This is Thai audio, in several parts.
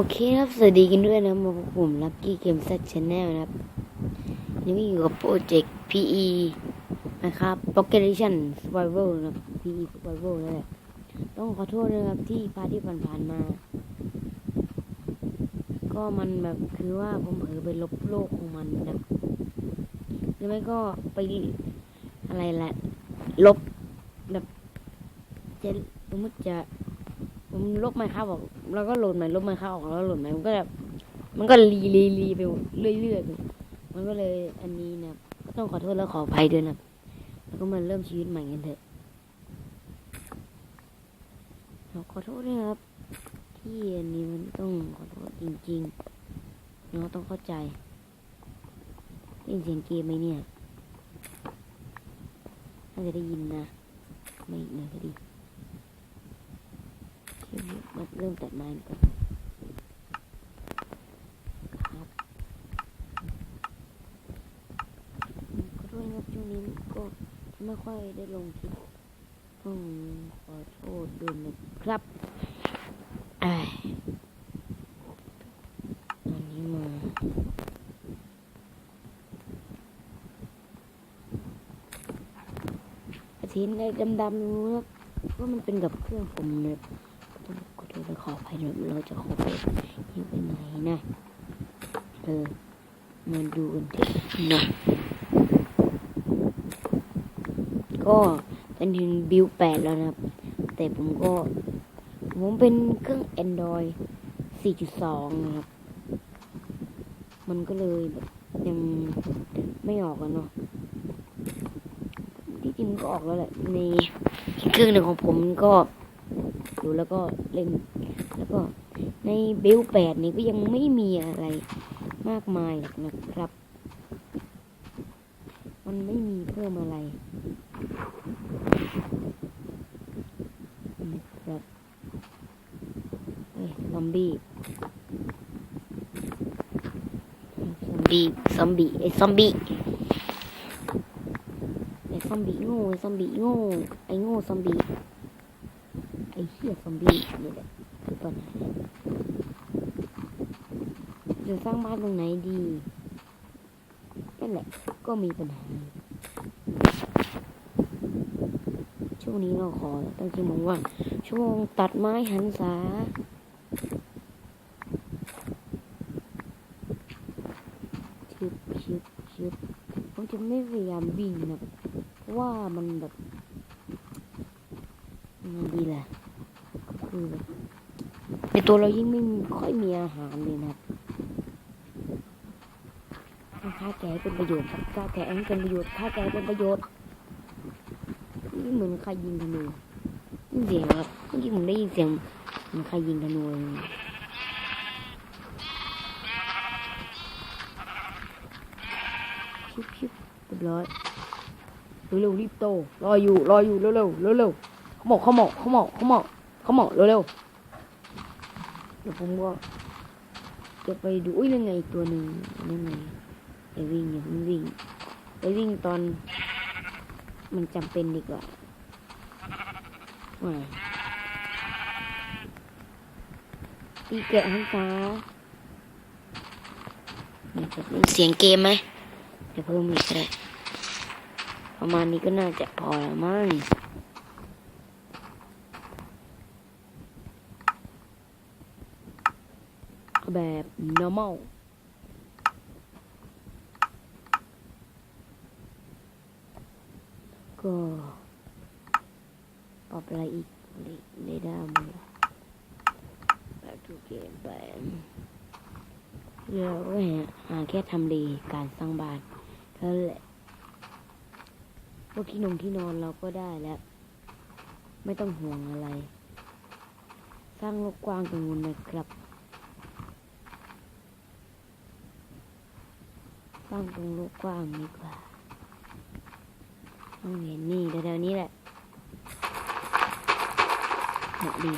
โอเคครับ สวัสดีกันด้วยนะมาพบกับผมลักกี้เกมซัดชแนลนะครับยังอยู่กับโปรเจกต์ PE นะครับ Pocket Edition Survival นะครับ PE Survival นั่นแหละ ต้องขอโทษนะครับที่พาที่ผ่านๆมา ก็มันแบบคือว่าผมเผลอไปลบโลกของมันนะครับหรือไม่ก็ไปอะไรแหละลบแบบจะสมมติจะ ผมลบไมค์ครับออกแล้วก็โหลดใหม่ลบไมค์ครับออกแล้วโหลดใหม่มันก็แบบมันก็รีรีรีไปเรื่อยๆไปมันก็เลยอันนี้นะก็ต้องขอโทษและขออภัยด้วยนะแล้วก็มาเริ่มชีวิตใหม่กันเถอะขอโทษด้วยนะครับ ที่อันนี้มันต้องขอโทษจริงๆเนาะต้องเข้าใจได้ยินเสียงเกมไหมเนี่ยน่าจะได้ยินนะ ไม่เลยก็ดี มาเริ่มตัดไม้ก่อนครับขอโทษนะครับช่วงนี้ก็ไม่ค่อยได้ลงคลิปต้องขอโทษด้วยนะครับไอ้ายอันนี้มาอาทิตย์ในดำๆนู้นครับว่ามันเป็นกับเครื่องผมเนี่ย ขออภัยด้วยเราจะขอไปยังไปไหนนะเออมาดูกันเถอะนะก็จนถึงบิวแปดแล้วนะครับ แต่ผมก็ ผมเป็นเครื่อง Android 4.2 นะครับ มันก็เลยแบบยังไม่ออกอะเนาะที่จริงมันก็ออกแล้วแหละในเครื่องหนึ่งของผมก็ดูแล้วก็เล่น ก็ในเบลแปดนี้ก็ยังไม่มีอะไรมากมายนะครับ มันไม่มีเพิ่มอะไรนะครับเฮ้ยซอมบี้ซอมบี้ซอมบี้ไอ้ซอมบี้ไอ้ซอมบี้โง่ไอ้ซอมบี้โง่ไอ้โง่ซอมบี้ไอ้เหี้ยซอมบี้นี่แหละ ก่อนจะสร้างบ้านตรงไหนดีนั่นแหละ ก็มีปัญหา ช่วงนี้เราขอตั้งชื่อมองว่า ช่วงตัดไม้หันษาชึบชึบชึบผมจะไม่พยายามวิ่งนะเพราะว่ามันแบบยังไงดีล่ะ คือแบบ ในตัวเรายิ่งไม่ค่อยมีอาหารเลยนะครับข้าแก้เป็นประโยชน์ครับฆ่าแก้เป็นประโยชน์ฆ่าแก้เป็นประโยชน์นี่เหมือนใครยิงธนูเสียงครับเมื่อกี้ผมได้ยินเสียงเหมือนใครยิงธนูเลยชิบชิบเรียบร้อยเร็วๆรีบโตรออยู่รออยู่เร็วๆเร็วๆเขาบอกเขาบอกเขาบอกเขาบอกเขาบอกเร็วๆ เดี๋ยวผมก็จะไปดูอุ้ยนั่นไงตัวหนึ่งนั่นไงไปวิ่งอย่าเพิ่งวิ่งไปวิ่งตอน มันจำเป็นดีกว่าว่าตีแกะทั้งฟ้ามีเสียงเกมไหมเดี๋ยวเพิ่มอีกก็ได้ประมาณนี้ก็น่าจะพอแล้วมั้ง แบบ normal ก็ปรับอะไรอีกเรดาร์มาแบบทุกเกมไปเราก็หาหาแค่ทำเลการสร้างบ้านเท่านั้นแหละพวกที่นงที่นอนเราก็ได้แล้ว ไม่ต้องห่วงอะไร สร้างโลกกว้างตรงนู้นนะครับ ตั้งตรงโลกกว้างดีกว่าต้องเห็นนี่แถวๆนี้แหละเหมาะดี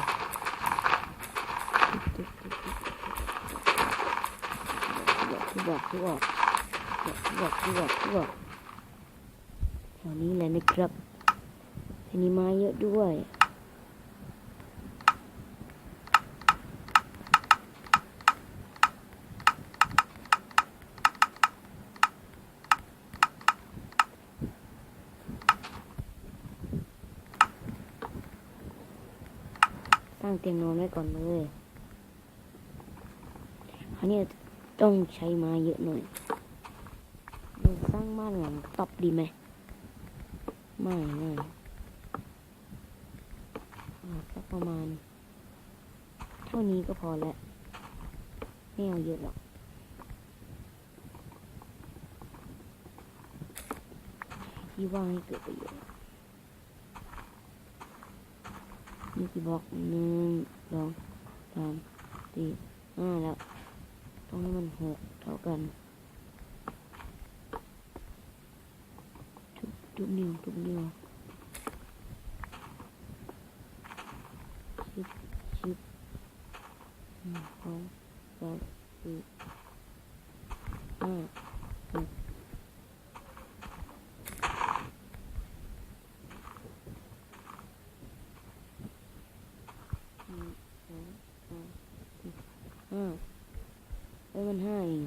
ทุกบอกทุกบอกทุกบอกทุกบอกทุกบอกแถวนี้แหละนะครับทีนี้ไม้เยอะด้วย เตียงนอนไว้ก่อนเลยคราวนี้ต้องใช้ไม้เยอะหน่อยเราสร้างบ้านหลังตอบดีไหม ไม่ไม่สักประมาณ เท่านี้ก็พอแล้ว ไม่เอาเยอะหรอกที่ว่างให้เกิดประโยชน์ นี่กี่บล็อกหนึ่งสองสามสี่ห้าแล้ว ต้องให้มันหกเท่ากันทุกทุกนิ้วทุกนิ้วชิบชิบหนึ่งสองสามสี่ห้าหก หนึ่งสองสามสี่ ห้าเอ้ยมันห้าเอง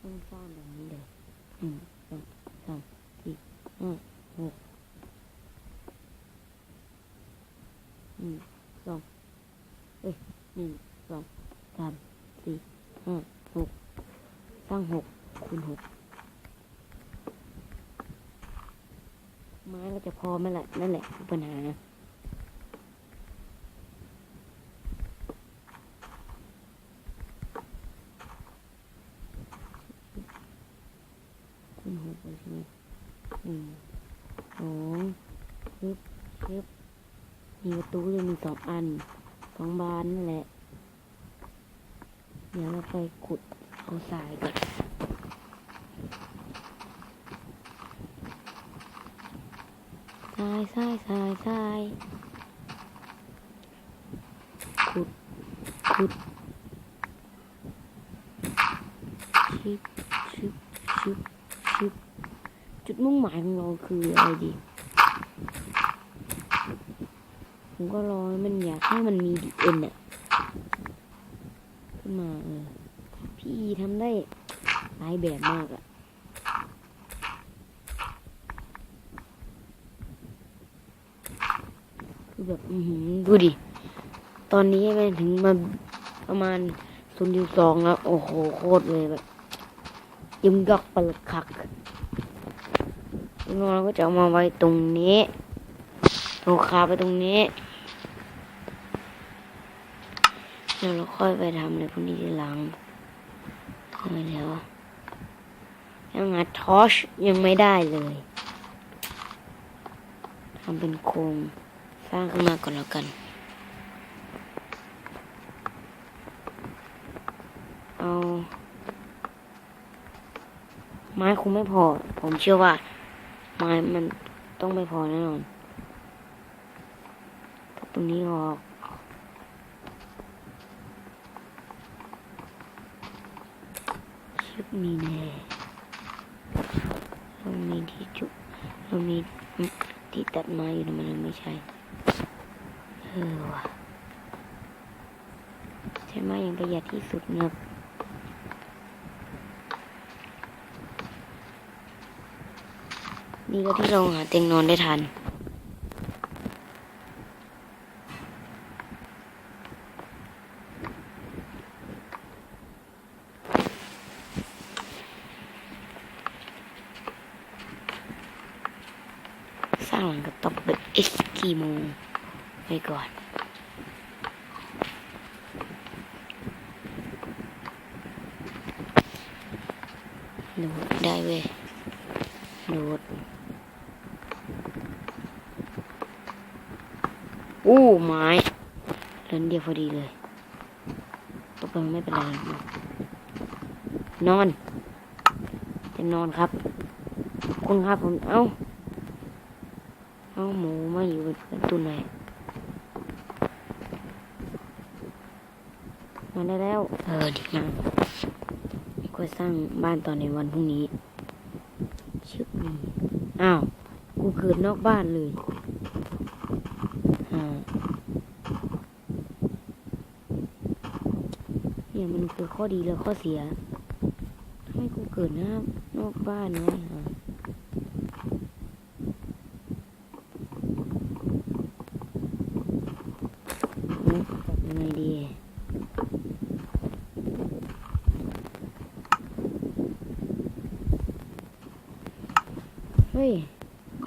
ต้องสร้างแบบนี้เลยหนึ่งสองสามสี่ห้าหกหนึ่งสองเอ้ยหนึ่งสองสามสี่ห้าหกสร้างหกคูณหก ไม้เรา จะพอไหมล่ะ นั่นแหละคือปัญหาขึ้นหกใช่ไหมหนึ่งสองชึบชึบมีประตูจะมีสองอันสองบานนั่นแหละ เดี๋ยวเราไปขุดเอาทรายก่อน ทรายทรายทรายทรายขุดขุดชิบชิบชิบชิบจุดมุ่งหมายของเราคืออะไรดี ผมก็รอมันอยากให้มันมีดีเอ็นเนี่ยขึ้นมาเออ พี่ทำได้หลายแบบมากอะ คือ แบบอือหือดูดิ ตอนนี้แม่งถึงมาประมาณศูนย์จุดสองแล้ว โอ้โห โคตรเลยแบบยิ้มยอกปลดคักเราก็จะเอามาไว้ตรงนี้เอาขาไปตรงนี้เดี๋ยวเราค่อยไปทำอะไรพวกนี้ทีหลังเออเดี๋ยวยังหาทอชยังไม่ได้เลยทำเป็นโครง สร้างขึ้นมาก่อนแล้วกัน เอา ไม้คงไม่พอ ผมเชื่อว่า ไม้มันต้องไม่พอแน่นอนตัดตรงนี้ออกชุดนี้แน่เรามีที่จุเรามีที่ตัดไม้อยู่นะมันไม่ใช่ ออว่ะใช้ไม้อย่างประหยัดที่สุดนะครับนี่ก็ที่เราหาเตียงนอนได้ทัน สร้างหลังกับตบแบบเอสกิโมไว้ ก่อนโดดได้เว้ยโดดอู้ไม้เล่นเดียวพอดีเลยตกไปไม่เป็นไรนอน จะนอนครับ คุณครับผม เอ้า เอาหมูมาอยู่เป็นตุนไหน มาได้แล้ว เออดีมากก็สร้างบ้านตอนในวันพรุ่งนี้ ชึบนี่อ้าว กูเกิดนอกบ้านเลยอ่าเนี่ยมันคือข้อดีและข้อเสียทำไมกูเกิดนะนอกบ้านวะอ่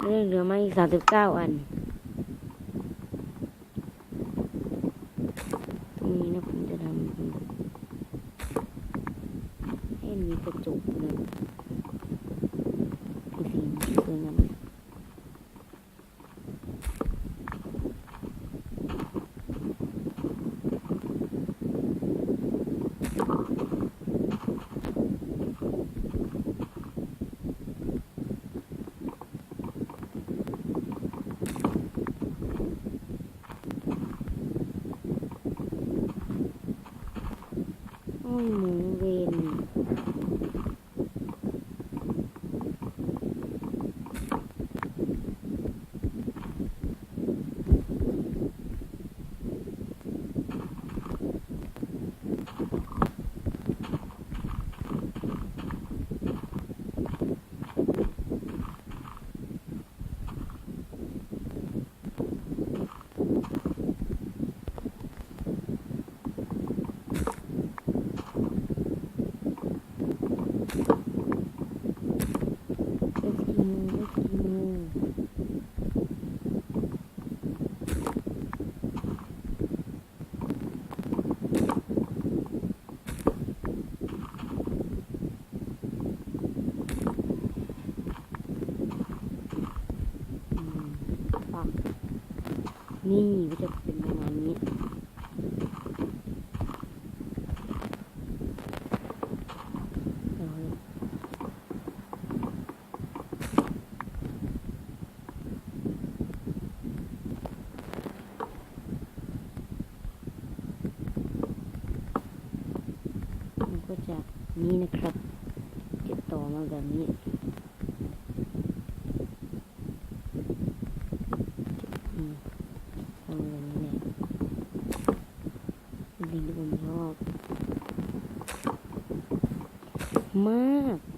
เรื่องเหลือมาอีกสามสิบเก้าอัน นี้นะครับ เก็บต่อมาแบบนี้ทำแบบนี้เนี่ยเป็นสิ่ที่ผมชอบ มาก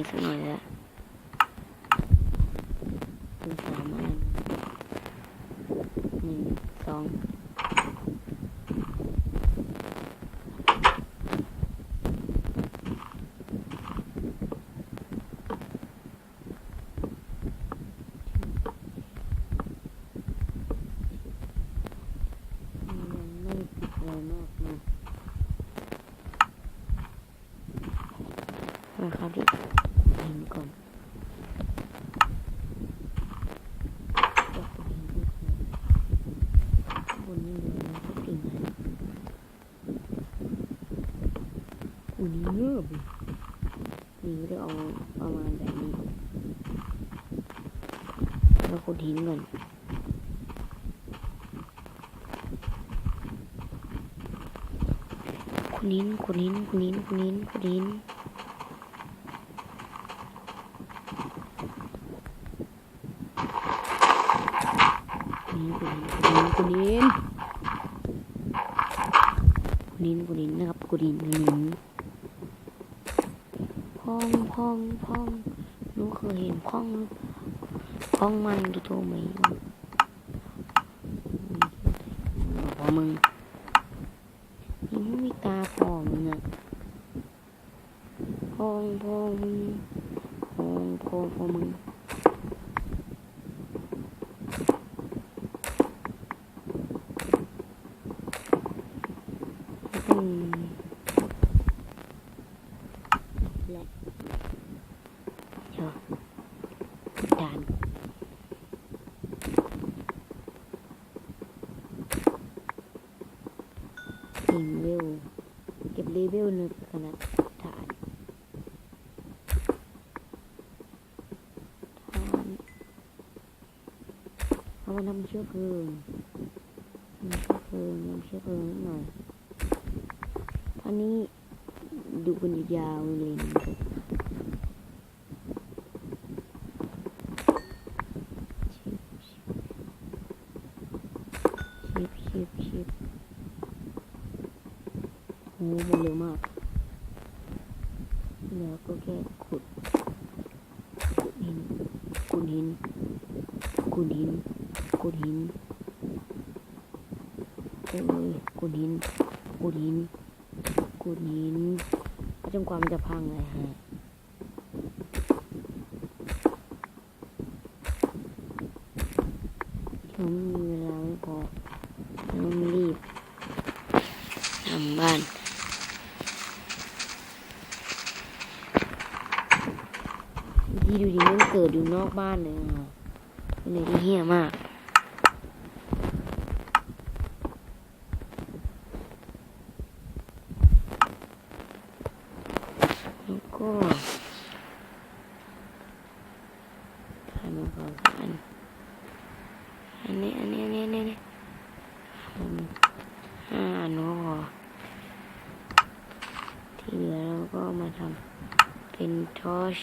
insan öyle. อุ่นเงือบนี่ก็จะเอาประมาณแบบนี้เราขุดหินก่อนขุดหินขุดหินขุดหินขุดหินขุดหินกูดินกูดินกูดินนะครับกูดิน Alman gibi olmayı. Ama mı? Bunu bir daha formuna. Hong Kong. Hong Kong formuna. เวลหนึ่งขนาดฐานฐานเอามาทำเชื่อเพลิงทำเชื่อเพลิงทำเชื่อเพลิงนิดหน่อยอันนี้ดูคนยาวเลยนะครับ นี้มันเร็วมาก แล้วก็แค่ขุด ขุดหิน ขุดหิน ขุดหิน ขุดหินเอ้ยขุดหิน ขุดหิน ขุดหินจนกว่ามันจะพังเลยฮะผมมีเวลาไม่พอต้องรีบทำบ้าน ดีดู ดอยู่นอกบ้านเลยเป็นอะไรที่เฮี้ยมาก แล้วก็ทำมาก่อนอัน อันนี้ อันนี้ อันนี้ อันนี้อันนี้ห้าอันก็พอที่เหลือเราก็มาทำเป็นทอช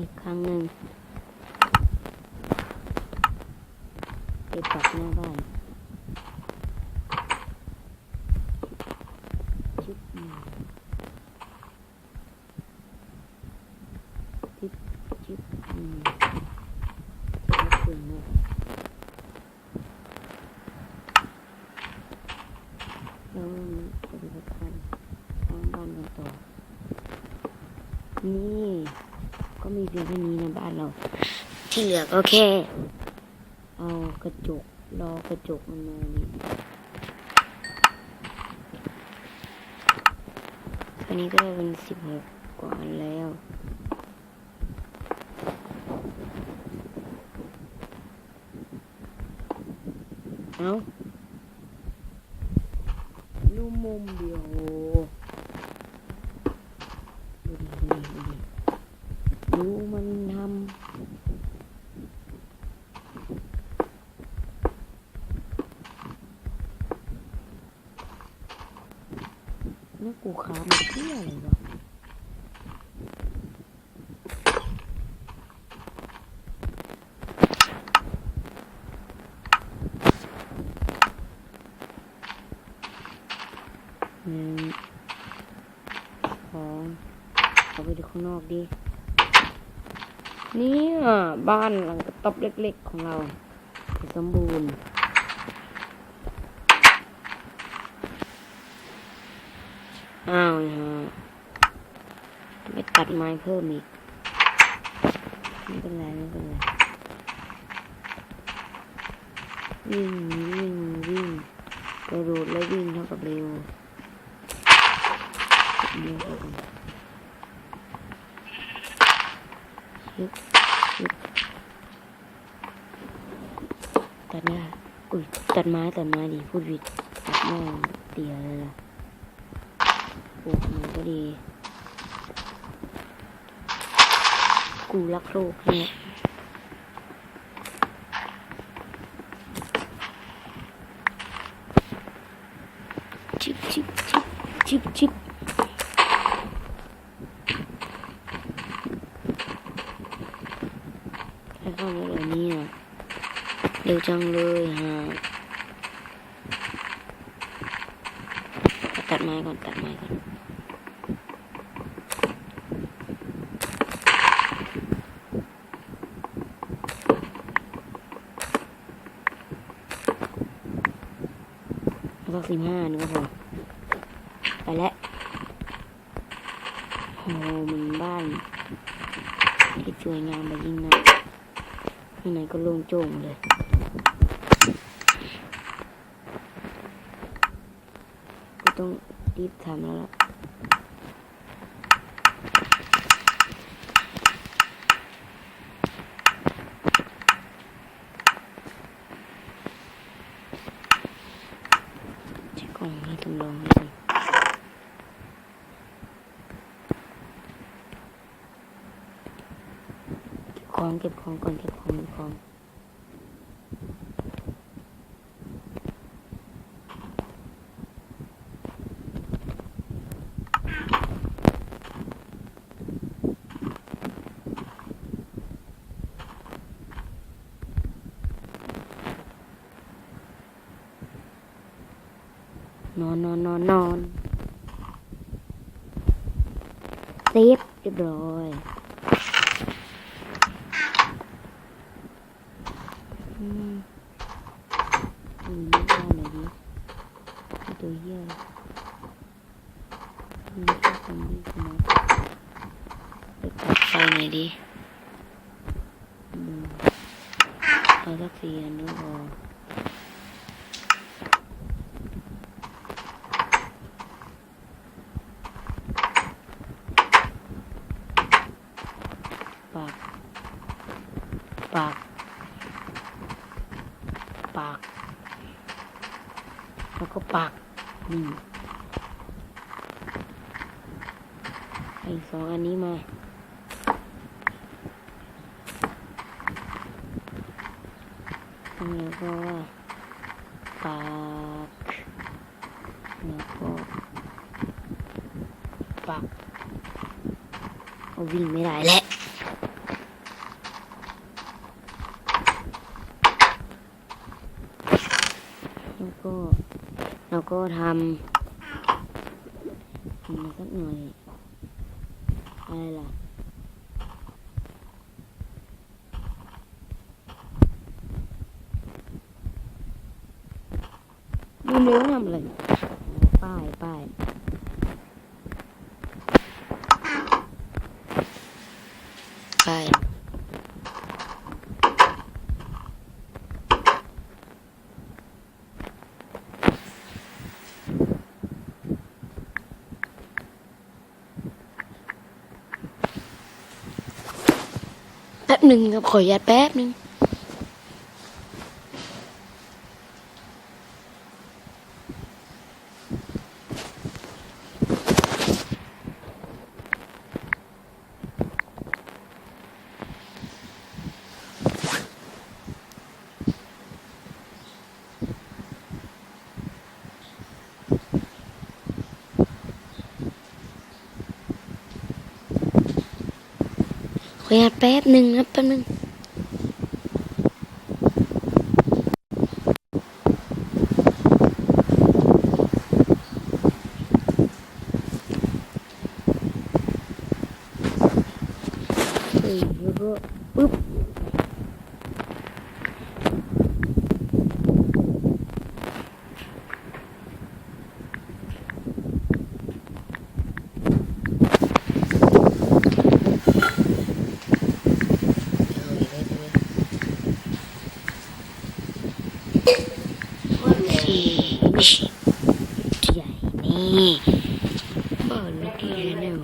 อีกครั้งหนึ่งเก็บปักหน้าบ้านชิบอืมชิบชิบอืมชิบเก่งมากแล้วจะไปพักกันทางบ้านกันต่อ นี่ ก็มีเพียงแค่นี้นะบ้านเรา ที่เหลือก็แค่เอากระจกรอกระจกมันมานี่อันนี้ก็ได้เป็นสิบหกกว่าแล้วเอาดูมุมเดียวดูดิดูดิดูดิดูมันทำแล้วกู ขามันเที่ยอะไรวะหนึ่งสองเอาไปดูข้างนอกดิเนี่ยบ้านหลังกระต๊อบเล็กๆของเราสมบูรณ์ อ้าวฮะไปตัดไม้เพิ่มอีกไม่เป็นไรไม่เป็นไรวิ่งวิ่งวิ่งกระโดดและวิ่งเท่ากับเร็วเร็วกว่ากันชึบชึบตัดหน้าอุ้ยตัดไม้ตัดไม้ดิพูดผิดตัดหน้าเตี๋ยเลยล่ะ ปลูกมันก็ดี กูรักโลกเนี่ยชิบชิบชิบชิบชิบใครเข้ามาเดี๋ยวนี้อะเร็วจังเลยฮะตัดไม้ ก่อนตัดไม้ก่อนแล้วก็สิบห้านึกว่าพอไปแล้วโอ้มันบ้านที่สวยงามไปยิ่งนักข้างในก็โล่งโจ้งเลยก็ต้อง รีบทำแล้วล่ะกล่องนี้จำลองเลยของเก็บของก่อนเก็บของเก็บของ นอนนอนนอนนอนเซฟเรียบร้อยอืมอืมไม่ด้ไหนดีไอ้ตัวเหี้ยอืมชอบคนดีสมองไปตัดไฟหนอยดีอืมเอาสักสี่อันก็พอ ปาก ปาก ปาก แล้วก็ปาก นี่ ไอ้สองอันนี้มา แล้วก็ปากแล้วก็ปากเอาวิ่งไม่ได้แล้วแล้วก็ แล้วก็ทำทำมาสักหน่อย อะไรล่ะ ดูเนื้ทำอะไรป้ายป้ายป้ายแป๊บหนึ่งครับขออนุญาตแป๊บหนึ่ง ขออนุญาตแป๊บหนึ่งครับแป๊บหนึ่งเฮ้ยแล้วก็ปึ๊บที่ใหญ่นี่บ้านเล็กที่เนี่ย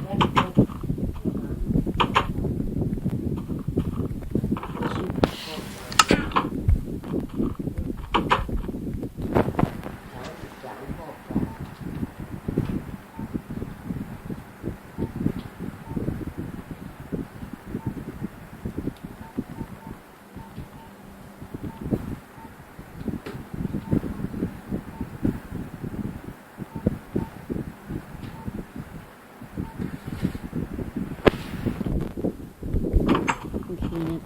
โอเคนะ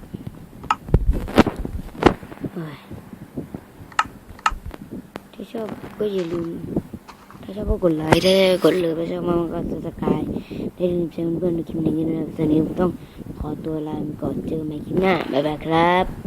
โอ้ยถ้าชอบ ก็อย่าลืม ถ้าชอบก็กดไลค์ถ้ากดเลยไปชอบมากก็สกายได้ลืมเชิญเพื่อนในคลิปนี้นะครับตอนนี้ผมต้องขอตัวลาไปก่อนเจอกันใหม่คลิปหน้า บ๊ายบายครับ